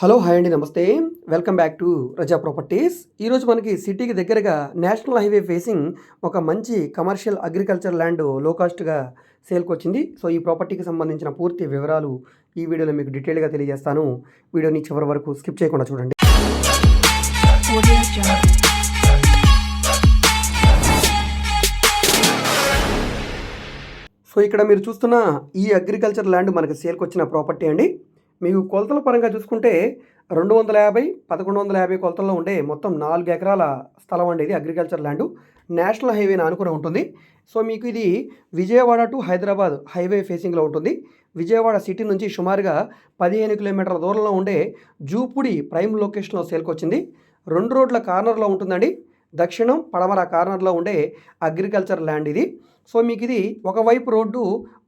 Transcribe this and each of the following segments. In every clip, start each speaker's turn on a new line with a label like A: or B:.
A: Hello hi అండి నమస్తే. Welcome back to Raza properties. ఈరోజు మనకి సిటీకి దగ్గరగా నేషనల్ హైవే ఫేసింగ్ ఒక మంచి కమర్షియల్ అగ్రికల్చర్ ల్యాండ్లో కాస్ట్గా సేల్కి వచ్చింది సో ఈ ప్రాపర్టీకి సంబంధించిన పూర్తి వివరాలు ఈ వీడియోలో మీకు డీటెయిల్గా తెలియజేస్తాను. వీడియోని చివరి వరకు స్కిప్ చేయకుండా చూడండి. సో ఇక్కడ మీరు చూస్తున్న ఈ అగ్రికల్చర్ ల్యాండ్ మనకి సేల్కి వచ్చిన ప్రాపర్టీ అండి. మీకు కొలతల పరంగా చూసుకుంటే రెండు వందల యాభై పదకొండు వందల యాభై కొలతల్లో ఉండే మొత్తం నాలుగు ఎకరాల స్థలం అండి ఇది అగ్రికల్చర్ ల్యాండ్. నేషనల్ హైవేని అనుకుని ఉంటుంది. సో మీకు ఇది విజయవాడ టు హైదరాబాద్ హైవే ఫేసింగ్లో ఉంటుంది. విజయవాడ సిటీ నుంచి సుమారుగా పదిహేను కిలోమీటర్ల దూరంలో ఉండే జూపుడి ప్రైమ్ లొకేషన్లో సేల్కొచ్చింది. రెండు రోడ్ల కార్నర్లో ఉంటుందండి. దక్షిణం పడమర కార్నర్లో ఉండే అగ్రికల్చర్ ల్యాండ్ ఇది. సో మీకు ఇది ఒకవైపు రోడ్డు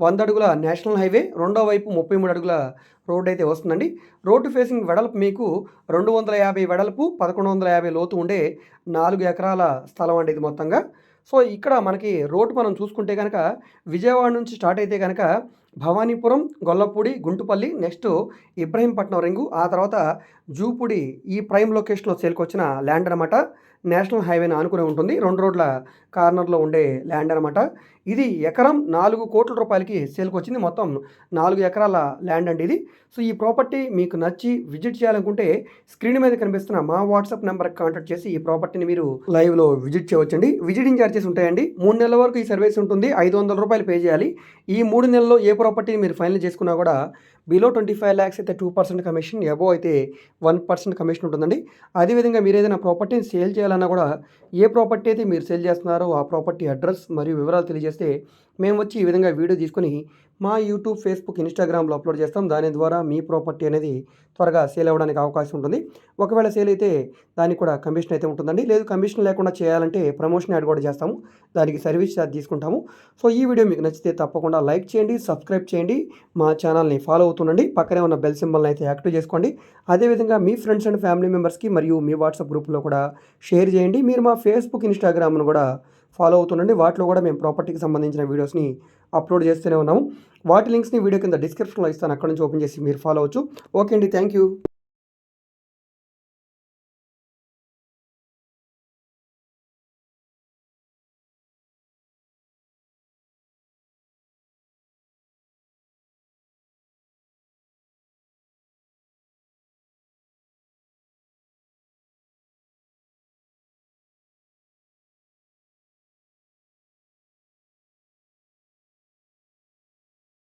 A: వంద అడుగుల నేషనల్ హైవే రెండో వైపు ముప్పై మూడు అడుగుల రోడ్డు అయితే వస్తుందండి. రోడ్డు ఫేసింగ్ వెడల్పు మీకు రెండు వందల యాభై వెడల్పు పదకొండు వందల యాభై లోతు ఉండే నాలుగు ఎకరాల స్థలం అండి ఇది మొత్తంగా. సో ఇక్కడ మనకి రోడ్డు మనం చూసుకుంటే కనుక విజయవాడ నుంచి స్టార్ట్ అయితే కనుక భవానీపురం గొల్లపూడి గుంటుపల్లి నెక్స్ట్ ఇబ్రహీంపట్నం రింగు ఆ తర్వాత జూపూడి ఈ ప్రైమ్ లొకేషన్లో చేరుకొచ్చిన ల్యాండ్ అనమాట నేషనల్ హైవేని ఆనుకునే ఉంటుంది. రెండు రోడ్ల కార్నర్లో ఉండే ల్యాండ్ అనమాట ఇది ఎకరం నాలుగు కోట్ల రూపాయలకి సేల్కొచ్చింది మొత్తం నాలుగు ఎకరాల ల్యాండ్ అండి ఇది. సో ఈ ప్రాపర్టీ మీకు నచ్చి విజిట్ చేయాలనుకుంటే స్క్రీన్ మీద కనిపిస్తున్న మా వాట్సాప్ నెంబర్కి కాంటాక్ట్ చేసి ఈ ప్రాపర్టీని మీరు లైవ్లో విజిట్ చేయవచ్చండి. విజిటింగ్ ఛార్జెస్ ఉంటాయండి. మూడు నెలల వరకు ఈ సర్వీస్ ఉంటుంది. ఐదు వందల రూపాయలు పే చేయాలి. ఈ మూడు నెలల్లో ఏ ప్రాపర్టీని మీరు ఫైనల్ చేసుకున్నా కూడా బిలో ట్వంటీ ఫైవ్ ల్యాక్స్ అయితే టూ పర్సెంట్ కమిషన్ ఎబో అయితే వన్ పర్సెంట్ కమిషన్ ఉంటుందండి. అదేవిధంగా మీరు ఏదైనా ప్రాపర్టీని సేల్ చేయాలన్నా కూడా ఏ ప్రాపర్టీ అయితే మీరు సేల్ చేస్తున్నారో ఆ ప్రాపర్టీ అడ్రస్ మరియు వివరాలు తెలియజేస్తే మేము వచ్చి ఈ విధంగా వీడియో తీసుకొని మా యూట్యూబ్ ఫేస్బుక్ ఇన్స్టాగ్రామ్లో అప్లోడ్ చేస్తాం. దాని ద్వారా మీ ప్రాపర్టీ అనేది త్వరగా సేల్ అవ్వడానికి అవకాశం ఉంటుంది. ఒకవేళ సేల్ అయితే దానికి కూడా కమిషన్ అయితే ఉంటుందండి. లేదు కమిషన్ లేకుండా చేయాలంటే ప్రమోషన్ యాడ్ కూడా చేస్తాము. దానికి సర్వీస్ ఛార్జ్ తీసుకుంటాము. సో ఈ వీడియో మీకు నచ్చితే తప్పకుండా లైక్ చేయండి సబ్స్క్రైబ్ చేయండి. మా ఛానల్ని ఫాలో అవుతుండండి పక్కనే ఉన్న బెల్ సింబల్ని అయితే యాక్టివ్ చేసుకోండి. అదేవిధంగా మీ ఫ్రెండ్స్ అండ్ ఫ్యామిలీ మెంబర్స్కి మరియు మీ వాట్సాప్ గ్రూప్లో కూడా షేర్ చేయండి. మీరు మా ఫేస్బుక్ ఇన్స్టాగ్రామ్ను కూడా ఫాలో అవుతుండండి వాటిలో కూడా మేము ప్రాపర్టీకి సంబంధించిన వీడియోస్ని అప్లోడ్ చేస్తూనే ఉన్నాము. వాటి లింక్స్ని వీడియో కింద డిస్క్రిప్షన్లో ఇస్తాను. అక్కడ నుంచి ఓపెన్ చేసి మీరు ఫాలో అవచ్చు ఓకే అండి. Thank you